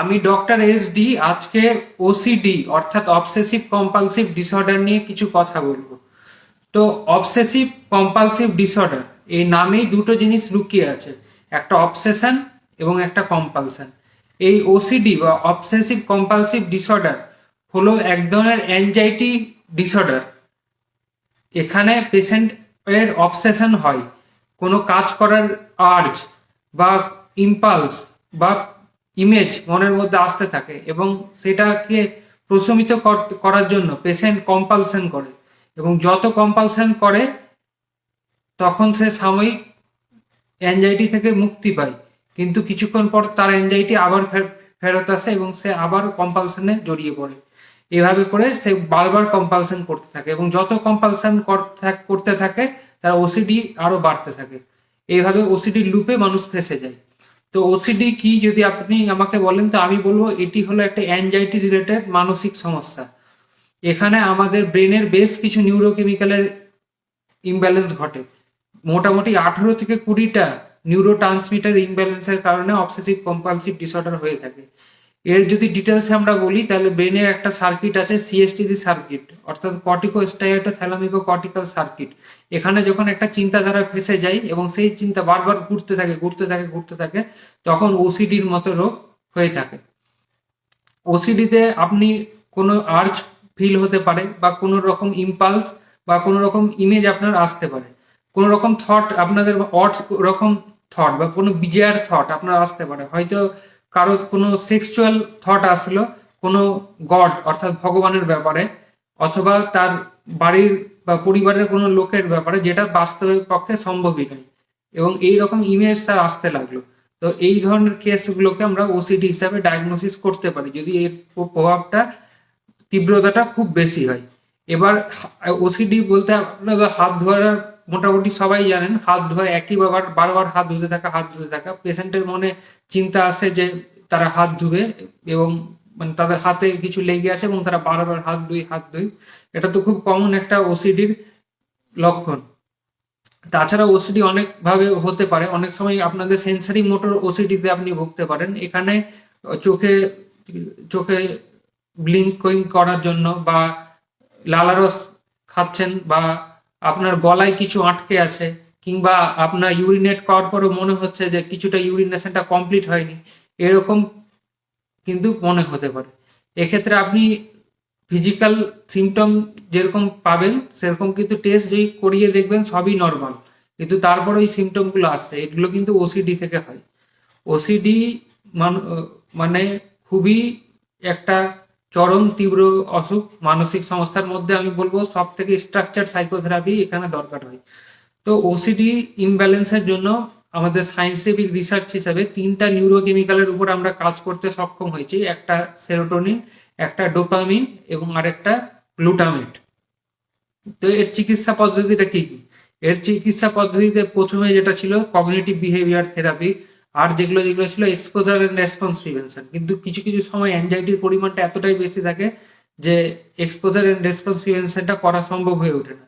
আমি doctor S D আজকে OCD অর্থাৎ অবসেসিভ কম্পালসিভ ডিসঅর্ডার নিয়ে কিছু কথা বলব। তো অবসেসিভ কম্পালসিভ ডিসঅর্ডার এই নামেই দুটো জিনিস লুকিয়ে আছে, একটা অবসেশন এবং একটা কম্পালশন এই ওসিডি বা অবসেসিভ কম্পালসিভ ডিসঅর্ডার হলো এক ধরনের অ্যাংজাইটি ডিসঅর্ডার এখানে পেশেন্ট এর অবসেশন হয়, কোনো কাজ করার আর্জ বা ইম্পালস বা ইমেজ মনের মধ্যে আসতে থাকে এবং সেটাকে প্রশমিত কর- করার জন্য পেশেন্ট কম্পালশন করে এবং যত কম্পালশন করে, তখন সে সাময়িক অ্যাংজাইটি থেকে মুক্তি পায়। কিন্তু কিছুক্ষণ পর তার অ্যাংজাইটি আবার ফেরত আসে এবং সে আবার কম্পালশনে জড়িয়ে পড়ে। এভাবে করে সে বারবার কম্পালশন করতে থাকে এবং যত কম্পালশন করতে থাকে, তার ওসিডি আরও বাড়তে থাকে। এইভাবে ওসিডি লুপে মানুষ ফেসে যায়। তো ওসিডি কি যদি আপনি আমাকে বলেন, তো আমি বলব এটি হলো একটা অ্যাংজাইটি রিলেটেড মানসিক সমস্যা। এখানে আমাদের ব্রেনের বেশ কিছু নিউরোকেমিক্যালের ইমব্যালেন্স ঘটে। মোটামুটি আঠেরো থেকে কুড়িটা নিউরো ট্রান্সমিটার ইমব্যালেন্সের কারণে অবসেসিভ কম্পালসিভ ডিসঅর্ডার হয়ে থাকে। এর যদি ডিটেলসে আমরা বলি, তাহলে ব্রেনের একটা সার্কিট আছে সিএসটিজি সার্কিট অর্থাৎ cortico striato thalamo cortical circuit এখানে যখন একটা চিন্তাধারা ফেসে যায় এবং সেই চিন্তা বারবার ঘুরতে থাকে ঘুরতে থাকে ঘুরতে থাকে, তখন ওসিডির মতো রোগ হয়ে থাকে। ওসিডিতে আপনি কোনো আর্জ ফিল হতে পারে বা কোনো রকম ইম্পালস বা কোনো রকম ইমেজ আপনার আসতে পারে। কোনো রকম থট আপনাদের অট রকম থট বা কোনো বিজয়ার থট আপনার আসতে পারে। হয়তো কারও কোনো সেক্সুয়াল থট আসলো, কোনো গড অর্থাৎ ভগবানের ব্যাপারে, অথবা তার বাড়ির বা পরিবারের কোনো লোকের ব্যাপারে যেটা বাস্তবের পক্ষে সম্ভবই নয়। এবং এই রকম ইমেজ তার আসতে লাগল। তো এই ধরনের কেসগুলোকে আমরা ওসিডি হিসাবে ডায়াগনোসিস করতে পারি, যদি এর প্রভাবটা, তীব্রতাটা খুব বেশি হয়। এবার ওসিডি বলতে আপনারা হাত ধোয়ার মোটামুটি সবাই জানেন, হাত ধোয়া একই বাবার, বারবার হাত ধুতে থাকা, হাত ধুতে থাকা। পেশেন্টের মনে চিন্তা আসে যে তারা হাত ধুবে এবং মানে তাদের হাতে কিছু লেগে আছে এবং তারা বারবার হাত ধুই হাত ধুই এটা তো খুব কমন একটা ওসিডির লক্ষণ। তাছাড়া ওসিডি অনেক ভাবে হতে পারে। অনেক সময় আপনাদের সেন্সারি মোটর ওসিডিতে আপনি ভুগতে পারেন। এখানে চোখে চোখে ব্লিঙ্কিং করার জন্য বা লালারস খাচ্ছেন বা আপনার গলায় কিছু আটকে আছে কিংবা আপনার ইউরিনেট করার পরও মনে হচ্ছে যে কিছুটা ইউরিনেশনটা কমপ্লিট হয়নি। এরকম কিন্তু মনে হতে পারে। এক্ষেত্রে আপনি ফিজিক্যাল সিমটম যেরকম পাবেন, সেরকম কিন্তু টেস্ট যেই করিয়ে দেখবেন সবই নর্মাল কিন্তু তারপরে ওই সিমটমগুলো আসছে, এগুলো কিন্তু ওসিডি থেকে হয়। ওসিডি মানে খুবই একটা চরম, তীব্র অসুখ। মানসিক সমস্যার মধ্যে আমি বলব সব থেকে স্ট্রাকচার সাইকোথেরাপি এখানে দরকার হয়। তো ওসিডি ইমব্যালেন্সের জন্য আমাদের সায়েন্সিফিক রিসার্চ হিসাবে তিনটা নিউরোকেমিক্যালের উপর আমরা কাজ করতে সক্ষম হয়েছি। একটা সেরোটোনিন একটা ডোপামিন এবং আরেকটা গ্লুটামেট তো এর চিকিৎসা পদ্ধতিটা কি কি? এর চিকিৎসা পদ্ধতিতে প্রথমে যেটা ছিল কগনিটিভ বিহেভিয়ার থেরাপি আর যেগুলো যেগুলো ছিল এক্সপোজার অ্যান্ড রেসপন্স প্রিভেনশন কিন্তু কিছু কিছু সময় অ্যাংজাইটির পরিমাণটা এতটাই বেশি থাকে যে এক্সপোজার অ্যান্ড রেসপন্স প্রিভেনশনটা করা সম্ভব হয়ে ওঠে না।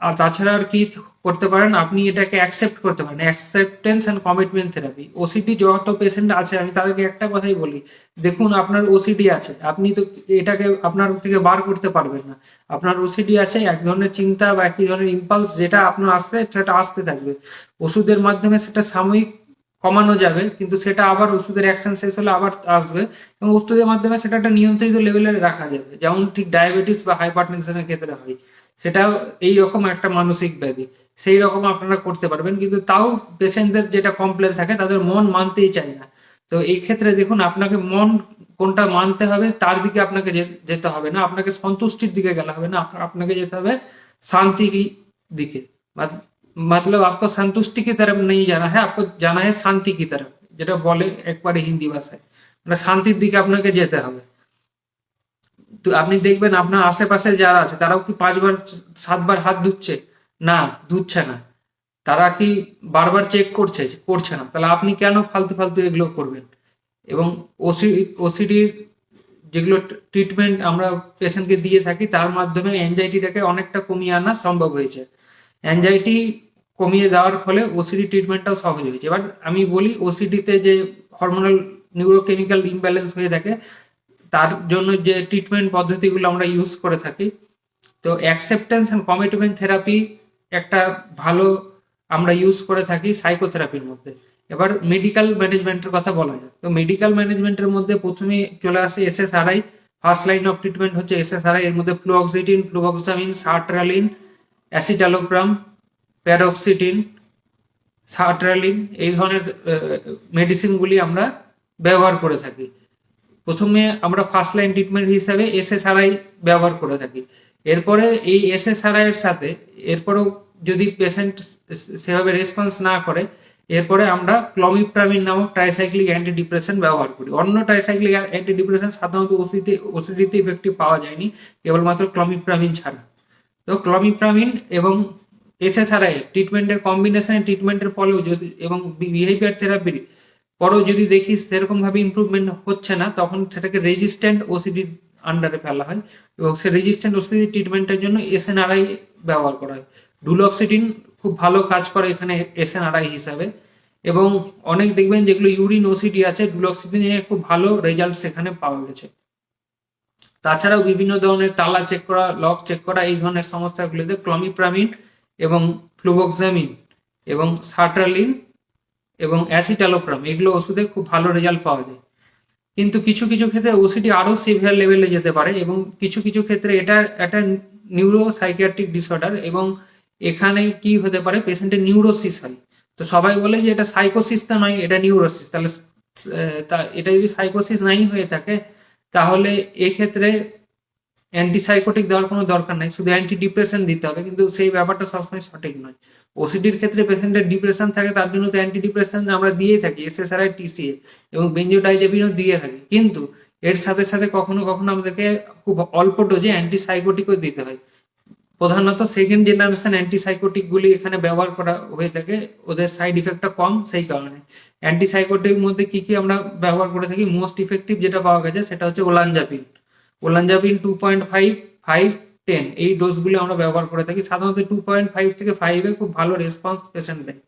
আর তাছাড়া আর কি করতে পারেন? আপনি এটাকে অ্যাকসেপ্ট করতে পারেন। Acceptance and commitment therapy OCD যত পেশেন্ট আছে, আমি তাদেরকে একটা কথাই বলি। দেখুন, আপনার ওসিডি আছে। আপনি তো এটাকে আপনার থেকে বার করতে পারবেন না। আপনার ওসিডি আছে, এক ধরনের চিন্তা বা একই ধরনের ইম্পালস যেটা আপনার আসছে, সেটা আসতে থাকবে। ওষুধের মাধ্যমে সেটা সাময়িক কমানো যাবে, কিন্তু সেটা আবার ওষুধের অ্যাকশন শেষ হলে আবার আসবে এবং ওষুধের মাধ্যমে সেটা একটা নিয়ন্ত্রিত লেভেলে রাখা যাবে। যেমন ঠিক ডায়াবেটিস বা হাইপারটেনশনের ক্ষেত্রে হয়। সেটাও এই রকম একটা মানসিক ব্যাধি সেই রকম আপনারা করতে পারবেন কিন্তু তাও পেশেন্টদের যেটা কমপ্লেন থাকে তাদের মন মানতেই চায় না তো এই ক্ষেত্রে দেখুন আপনাকে মন কোনটা মানতে হবে তার দিকে আপনাকে যে- যেতে হবে না আপনাকে সন্তুষ্টির দিকে গেলে হবে না আপ- আপনাকে যেতে হবে शांति की दिखे मत- मतलब आपको संतुष्टि की तरफ नहीं जाना है आपको जाना है শান্তি की तरफ যেটা বলে একবারে হিন্দি ভাষায় মানে শান্তির দিকে আপনাকে যেতে হবে তো আপনি দেখবেন আপনার আশেপাশে যারা আছে, তারাও কি পাঁচবার সাতবার হাত ধুচ্ছে? না ধুচ্ছে না। তারা কি বারবার চেক করছে? করছে না। তাহলে আপনি কেন ফালতু ফালতু এগুলো করবেন? এবং ওসি ওসিডির যেগুলো ট্রিটমেন্ট আমরা পেশেন্টকে দিয়ে থাকি, তার মাধ্যমে অ্যাংজাইটিটাকে অনেকটা কমিয়ে আনা সম্ভব হয়েছে। অ্যাংজাইটি কমিয়ে দেওয়ার ফলে ওসিডি ট্রিটমেন্টটাও সহজ হয়েছে। এবার আমি বলি ওসিডিতে যে হরমোনাল নিউরোকেমিক্যাল ইমব্যালেন্স হয়ে থাকে তার জন্য যে ট্রিটমেন্ট পদ্ধতিগুলো আমরা ইউজ করে থাকি। তো অ্যাকসেপ্টেন্স অ্যান্ড কমিটমেন্ট থেরাপি একটা ভালো আমরা ইউজ করে থাকি সাইকোথেরাপির মধ্যে। এবার মেডিকেল ম্যানেজমেন্টের কথা বলা যায় তো মেডিকেল ম্যানেজমেন্টের মধ্যে প্রথমে চলে আসে SSRI first line of treatment হচ্ছে এসএসআরআই এর মধ্যে ফ্লুঅক্সিটিন ফ্লুভক্সামিন সার্ট্রালিন অ্যাসিটালোগ্রাম প্যারোক্সিটিন সার্ট্রালিন এই ধরনের মেডিসিনগুলি আমরা ব্যবহার করে থাকি। প্রথমে আমরা ফার্স্ট লাইন ট্রিটমেন্ট হিসাবে এসএসআরআই ব্যবহার করে থাকি। এরপরে এই এসএসআরআই এর সাথে, এরপরেও যদি পেশেন্ট সেভাবে রেসপন্স না করে, এরপরে আমরা ক্লমিপ্রামিন নামক ট্রাইসাইক্লিক অ্যান্টি ডিপ্রেশন ব্যবহার করি। অন্য ট্রাইসাইক্লিক অ্যান্টি ডিপ্রেশন সাধারণত ওসিতে ওসিডিতে ইফেক্টিভ পাওয়া যায়নি, কেবলমাত্র ক্লমিপ্রামিন ছাড়া। তো ক্লমিপ্রামিন এবং এসএসআরআই ট্রিটমেন্টের কম্বিনেশনে ট্রিটমেন্টের ফলেও যদি, এবং বিহেভিয়ার থেরাপির পরেও যদি দেখি সেরকম ভাবে ইমপ্রুভমেন্ট হচ্ছে না, তখন সেটাকে রেজিস্ট্যান্ট ওসিডির আন্ডারে ফেলা হয় এবং সে রেজিস্ট্যান্ট ওসিডি ট্রিটমেন্টের জন্য এসএনআরআই ব্যবহার করা হয়। ডুলক্সিটিন খুব ভালো কাজ করে এখানে এসএনআরআই হিসাবে এবং অনেক দেখবেন যেগুলো ইউরিন ওসিডি আছে ডুলক্সিটিনের খুব ভালো রেজাল্ট সেখানে পাওয়া গেছে। তাছাড়াও বিভিন্ন ধরনের তালা চেক করা লক চেক করা, এই ধরনের সমস্যাগুলিতে ক্লমিপ্রামিন এবং ফ্লুভক্সামিন এবং সার্ট্রালিন এবং অ্যাসিটালোপ্রাম এগুলো ওষুধে খুব ভালো রেজাল্ট পাওয়া যায়। কিন্তু কিছু কিছু ক্ষেত্রে ওসিটি আরও সিভিয়ার লেভেলে যেতে পারে এবং কিছু কিছু ক্ষেত্রে এটা একটা নিউরো সাইকিয়াট্রিক ডিসঅর্ডার এবং এখানে কি হতে পারে পেশেন্টের নিউরোসিস হয়। তো সবাই বলে যে এটা সাইকোসিস তা নয়, এটা নিউরোসিস তাহলে এটা যদি সাইকোসিস নাই হয়ে থাকে, তাহলে এক্ষেত্রে অ্যান্টিসাইকোটিক দেওয়ার কোনো দরকার নাই, শুধু অ্যান্টি ডিপ্রেশন দিতে হবে, কিন্তু সেই ব্যাপারটা সবসময় সঠিক নয়। ওসিডির ক্ষেত্রে পেশেন্টের ডিপ্রেশন থাকে, তার জন্য তো অ্যান্টি ডিপ্রেশন আমরা দিয়েই থাকি এসএসআরআই টিসিএ এবং বেঞ্জোডাইজেপিনও দিয়ে থাকি। কিন্তু এর সাথে সাথে কখনো কখনো আমাদেরকে খুব অল্প ডোজে অ্যান্টিসাইকোটিকও দিতে হয়। প্রধানত সেকেন্ড জেনারেশন অ্যান্টিসাইকোটিক গুলি এখানে ব্যবহার করা হয়ে থাকে, ওদের সাইড ইফেক্টটা কম সেই কারণে। অ্যান্টিসাইকোটিক মধ্যে কি কি আমরা ব্যবহার করে থাকি? মোস্ট ইফেক্টিভ যেটা পাওয়া গেছে সেটা হচ্ছে olanzapine olanzapine two point five five ten এই ডোজগুলো আমরা ব্যবহার করে থাকি। সাধারণত টু পয়েন্ট ফাইভ থেকে ফাইভে খুব ভালো রেসপন্স পেশেন্ট দেয়।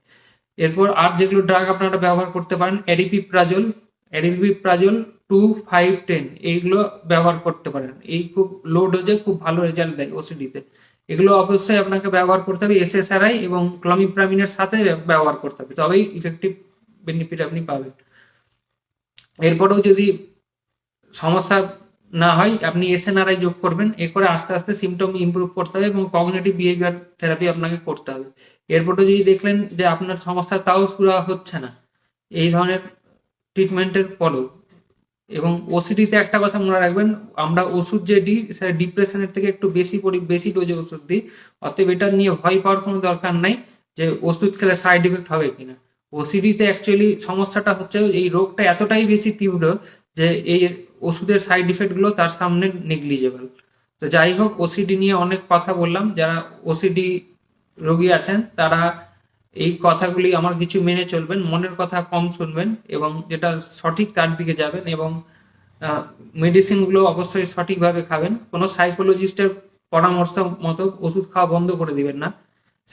এরপর আর যেগুলো ড্রাগ আপনারা ব্যবহার করতে পারেন aripiprazole aripiprazole two five ten এইগুলো ব্যবহার করতে পারেন। এই খুব লো ডোজে খুব ভালো রেজাল্ট দেয় ওসিডিতে এগুলো অবশ্যই আপনাকে ব্যবহার করতে হবে এসএসআরআই এবং ক্লমিপ্রামিনের সাথে ব্যবহার করতে হবে। তবেই ইফেক্টিভ বেনিফিট আপনি পাবেন। এরপরেও যদি সমস্যা না হয় আপনি এসএনআরআই যোগ করবেন এ করে আস্তে আস্তে সিমটম ইমপ্রুভ করতে হবে এবং কগনেটিভ বিহেভিয়ার থেরাপি আপনাকে করতে হবে। এরপরে যদি দেখলেন যে আপনার সমস্যা তাও পুরো হচ্ছে না, এই ধরনের ট্রিটমেন্টের পরও। এবং ওসিডিতে একটা কথা মনে রাখবেন, আমরা ওষুধ যে দিই, সেটা ডিপ্রেশনের থেকে একটু বেশি পরি, বেশি ডোজে ওষুধ দিই, অতএব এটা নিয়ে ভয় পাওয়ার কোনো দরকার নাই যে ওষুধ খেলে সাইড ইফেক্ট হবে কিনা। ওসিডিতে অ্যাকচুয়ালি সমস্যাটা হচ্ছে এই রোগটা এতটাই বেশি তীব্র যে এই ওষুধের সাইড ইফেক্টগুলো তার সামনে নেগলিজেবল তো যাই হোক ওসিডি নিয়ে অনেক কথা বললাম। যারা ওসিডি রোগী আছেন, তারা এই কথাগুলি আমার কিছু মেনে চলবেন, মনের কথা কম শুনবেন এবং যেটা সঠিক তার দিকে যাবেন এবং মেডিসিনগুলো অবশ্যই সঠিকভাবে খাবেন। কোনো সাইকোলজিস্টের পরামর্শ মতো ওষুধ খাওয়া বন্ধ করে দিবেন না।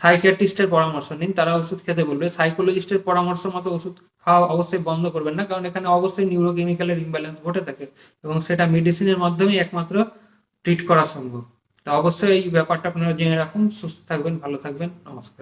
সাইকিয়াট্রিস্টের পরামর্শ নিন। তারা ওষুধ খেতে বলবে। সাইকোলজিস্টের পরামর্শ মতো ওষুধ খাওয়া অবশ্যই বন্ধ করবেন না, কারণ এখানে অবশ্যই নিউরোকেমিক্যালের ইমব্যালেন্স ঘটে থাকে এবং সেটা মেডিসিনের মাধ্যমে একমাত্র ট্রিট করা সম্ভব। তা অবশ্যই এই ব্যাপারটা আপনারা জেনে রাখুন। সুস্থ থাকবেন, ভালো থাকবেন। নমস্কার।